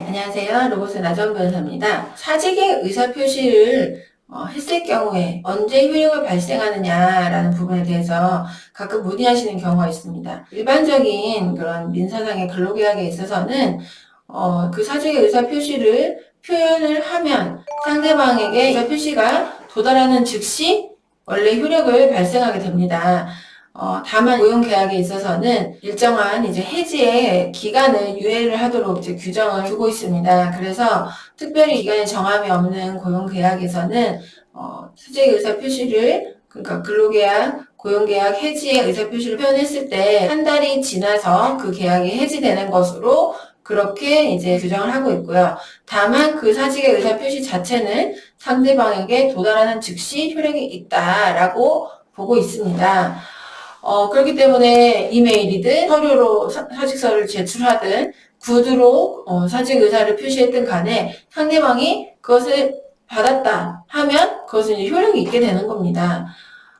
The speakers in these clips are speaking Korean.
안녕하세요. 로봇의 나전 변호사입니다. 사직의 의사표시를 어, 했을 경우에 언제 효력을 발생하느냐라는 부분에 대해서 가끔 문의하시는 경우가 있습니다. 일반적인 그런 민사상의 근로계약에 있어서는 어, 그 사직의 의사표시를 표현을 하면 상대방에게 의사표시가 도달하는 즉시 원래 효력을 발생하게 됩니다. 어, 다만 고용 계약에 있어서는 일정한 이제 해지의 기간을 유예를 하도록 이제 규정을 두고 있습니다. 그래서 특별히 기간에 정함이 없는 고용 계약에서는 어, 수직 의사 표시를 그러니까 근로계약, 고용계약 해지의 의사 표시를 표현했을 때 한 달이 지나서 그 계약이 해지되는 것으로 그렇게 이제 규정을 하고 있고요. 다만 그 사직의 의사 표시 자체는 상대방에게 도달하는 즉시 효력이 있다라고 보고 있습니다. 어, 그렇기 때문에 이메일이든 서류로 사, 사직서를 제출하든 구두로 어, 사직 의사를 표시했든 간에 상대방이 그것을 받았다 하면 그것은 이제 효력이 있게 되는 겁니다.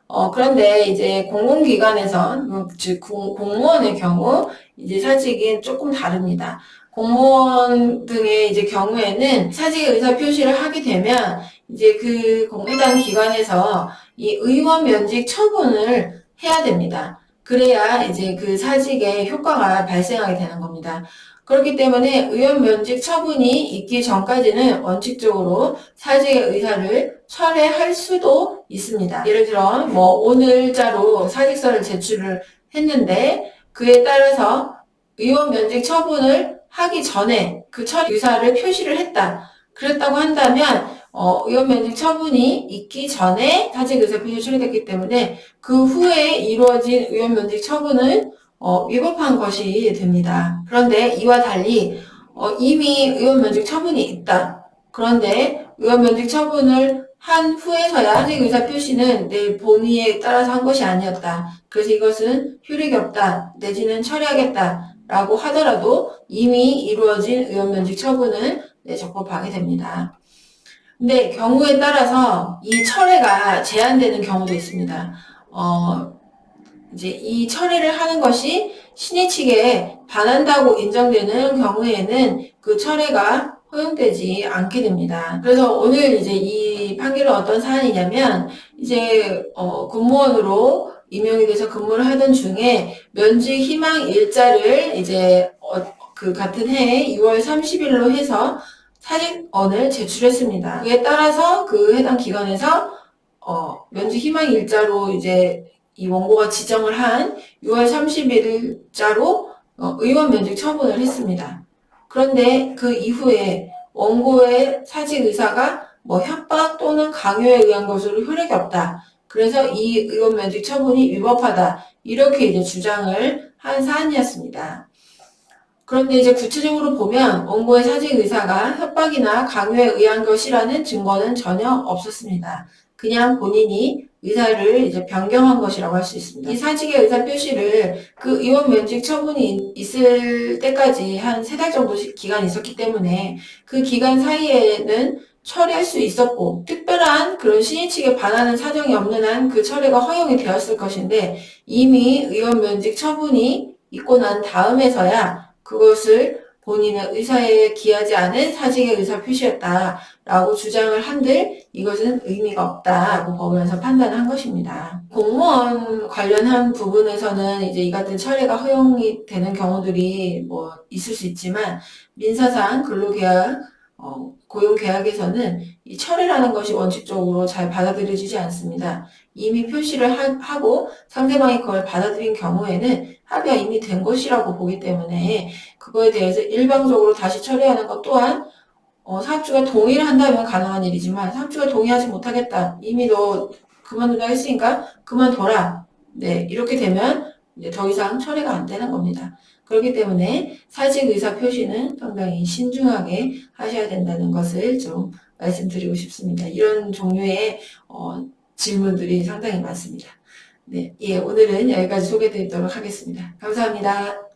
어, 그런데 이제 공공기관에선, 음, 즉, 공, 공무원의 경우, 이제 사직이 조금 다릅니다. 공무원 등의 이제 경우에는 사직 의사 표시를 하게 되면, 이제 그 공- 해당 기관에서 이 의원 면직 처분을 해야 됩니다. 그래야 이제 그 사직의 효과가 발생하게 되는 겁니다. 그렇기 때문에 의원 면직 처분이 있기 전까지는 원칙적으로 사직의 의사를 철회할 수도 있습니다. 예를 들어 뭐 오늘자로 사직서를 제출을 했는데 그에 따라서 의원 면직 처분을 하기 전에 그 철회 의사를 표시를 했다. 그랬다고 한다면 어, 의원 면직 처분이 있기 전에 사직 의사 표시 처리됐기 때문에 그 후에 이루어진 의원 면직 처분을 어, 위법한 것이 됩니다. 그런데 이와 달리 어, 이미 의원 면직 처분이 있다. 그런데 의원 면직 처분을 한 후에서야 사직 의사 표시는 내 본의에 따라서 한 것이 아니었다. 그래서 이것은 효력이 없다. 내지는 처리하겠다 라고 하더라도 이미 이루어진 의원 면직 처분을 네, 적법하게 됩니다. 근데 경우에 따라서 이 철회가 제한되는 경우도 있습니다. 어, 이제 이 철회를 하는 것이 신의 측에 반한다고 인정되는 경우에는 그 철회가 허용되지 않게 됩니다. 그래서 오늘 이제 이 판결은 어떤 사안이냐면 이제 어, 공무원으로 임용이 돼서 근무를 하던 중에 면직 희망 일자를 이제 어, 그 같은 해 2월 30일로 해서 사직언을 제출했습니다. 그에 따라서 그 해당 기관에서 어, 면직 희망 일자로 이제 이 원고가 지정을 한 6월 30일자로 어, 의원 면직 처분을 했습니다. 그런데 그 이후에 원고의 사직 의사가 뭐 협박 또는 강요에 의한 것으로 효력이 없다. 그래서 이 의원 면직 처분이 위법하다. 이렇게 이제 주장을 한 사안이었습니다. 그런데 이제 구체적으로 보면 원고의 사직 의사가 협박이나 강요에 의한 것이라는 증거는 전혀 없었습니다. 그냥 본인이 의사를 이제 변경한 것이라고 할 수 있습니다. 이 사직의 의사 표시를 그 의원 면직 처분이 있을 때까지 한 세 달 정도 기간이 있었기 때문에 그 기간 사이에는 처리할 수 있었고 특별한 그런 신의 측에 반하는 사정이 없는 한 그 처리가 허용이 되었을 것인데 이미 의원 면직 처분이 있고 난 다음에서야 그것을 본인의 의사에 기하지 않은 사직의 의사 표시였다라고 주장을 한들 이것은 의미가 없다고 법원에서 판단한 것입니다. 공무원 관련한 부분에서는 이제 이 같은 처리가 허용이 되는 경우들이 뭐 있을 수 있지만 민사상 근로계약 어, 고용 계약에서는 이 철회라는 것이 원칙적으로 잘 받아들여지지 않습니다. 이미 표시를 하, 고 상대방이 그걸 받아들인 경우에는 합의가 이미 된 것이라고 보기 때문에 그거에 대해서 일방적으로 다시 처리하는 것 또한 어, 사업주가 동의를 한다면 가능한 일이지만 사업주가 동의하지 못하겠다. 이미 너 그만둔다 했으니까 그만둬라. 네, 이렇게 되면 이제 더 이상 처리가 안 되는 겁니다. 그렇기 때문에 사직 의사 표시는 상당히 신중하게 하셔야 된다는 것을 좀 말씀드리고 싶습니다. 이런 종류의 어, 질문들이 상당히 많습니다. 네, 예, 오늘은 여기까지 소개드리도록 하겠습니다. 감사합니다.